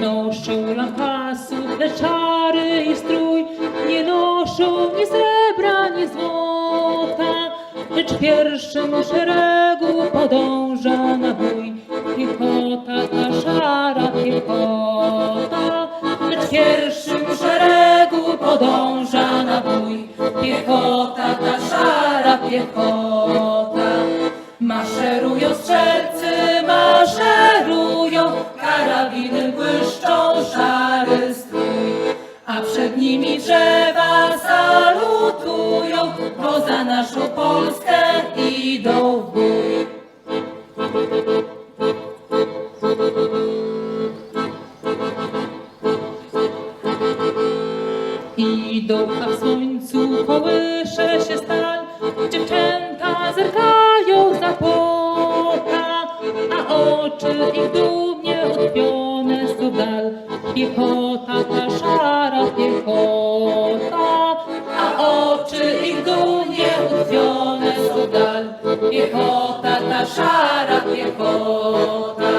Noszą lampasów, lecz czary i strój, nie noszą ni srebra, ni złota, lecz pierwszym szeregu podąża na bój. Piechota ta szara piechota, lecz pierwszym szeregu podąża na bój. Piechota ta piechota. Maszerują strzelcy, maszerują, karabiny błyszczą, szary strój. A przed nimi drzewa salutują, bo za naszą Polskę idą w bój. Idą, a w słońcu kołysze się stal, dziewczęta zerkają za płota, a oczy ich dumnie odpione są dal. Piechota ta szara piechota, a oczy ich dumnie utwione są dal. Piechota ta szara piechota.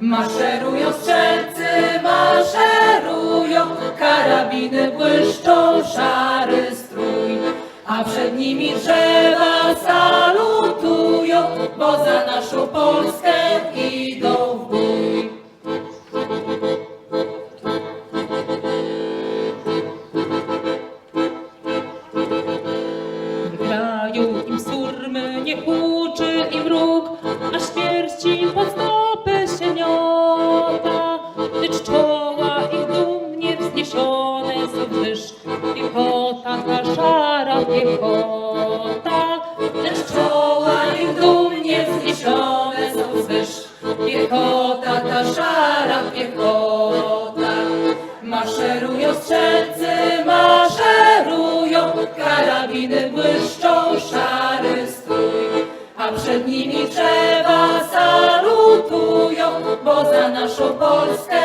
Maszerują strzelcy, maszerują, karabiny błyszczą, strój. Przed nimi drzewa salutują, bo za naszą Polskę piechota, lecz czoła ich dumnie wzniesione są wzwyż. Piechota ta szara piechota. Maszerują strzelcy, maszerują, karabiny błyszczą, szary strój. A przed nimi drzewa salutują, bo za naszą Polskę